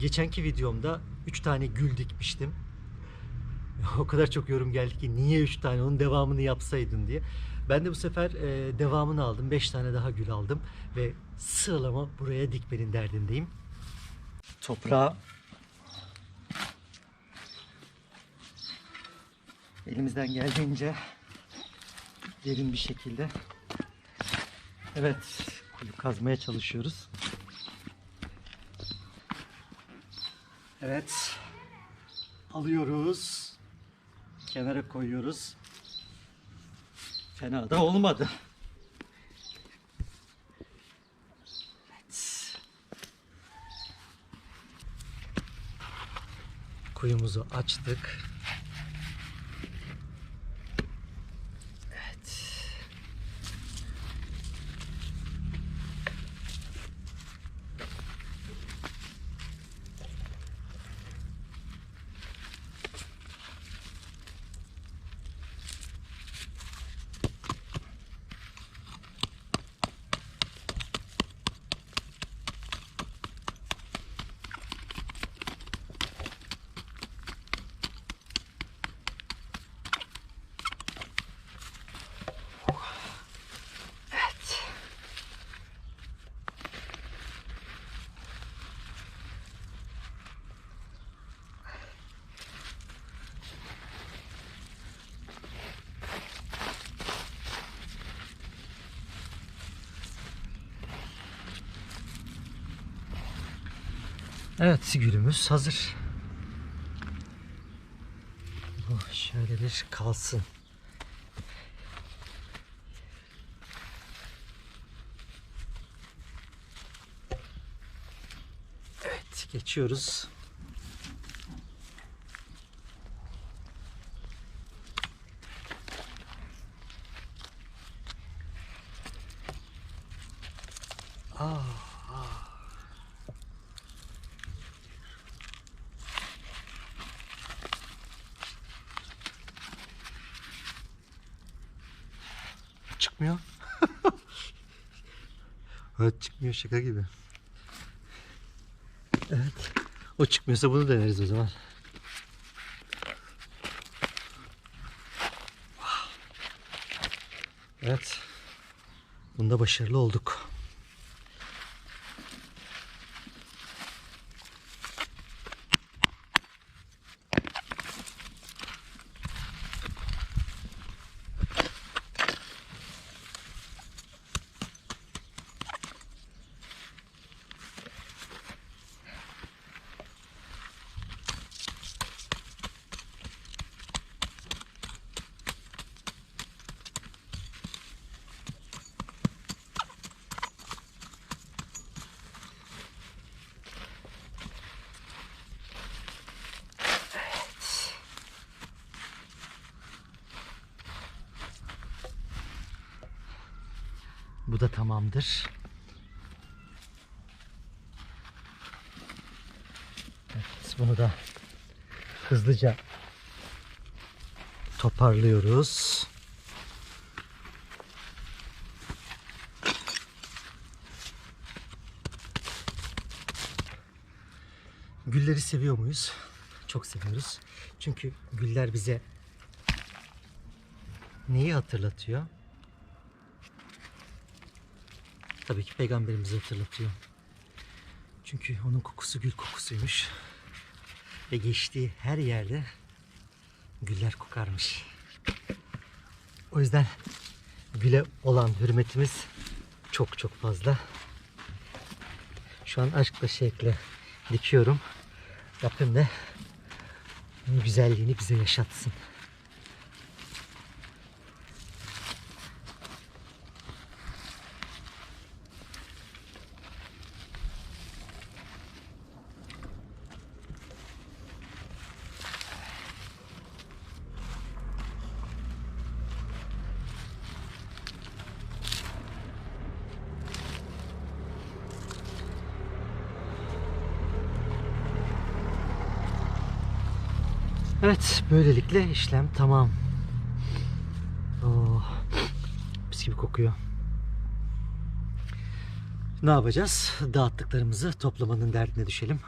Geçenki videomda 3 tane gül dikmiştim. O kadar çok yorum geldi ki niye 3 tane onun devamını yapsaydın diye. Ben de bu sefer e, devamını aldım. 5 tane daha gül aldım ve sığlama buraya dikmenin derdindeyim. Toprağı elimizden geldiğince derin bir şekilde evet kuyu kazmaya çalışıyoruz. Evet. Alıyoruz. Kenara koyuyoruz. Fena da olmadı. Evet. Kuyumuzu açtık. Evet gülümüz hazır. Oh, şöyle bir kalsın. Evet geçiyoruz. Aa, çıkmıyor. evet çıkmıyor şaka gibi. Evet. O çıkmıyorsa bunu deneriz o zaman. Evet. Bunda başarılı olduk. Bu da tamamdır. Evet, bunu da hızlıca toparlıyoruz. Gülleri seviyor muyuz? Çok seviyoruz. Çünkü güller bize neyi hatırlatıyor? Tabii ki peygamberimizi hatırlatıyor. Çünkü onun kokusu gül kokusuymuş. Ve geçtiği her yerde güller kokarmış. O yüzden güle olan hürmetimiz çok çok fazla. Şu an aşkla şevkle dikiyorum. Rabbim de bunun güzelliğini bize yaşatsın. Evet, böylelikle işlem tamam. Oh, mis gibi kokuyor. Ne yapacağız? Dağıttıklarımızı toplamanın derdine düşelim.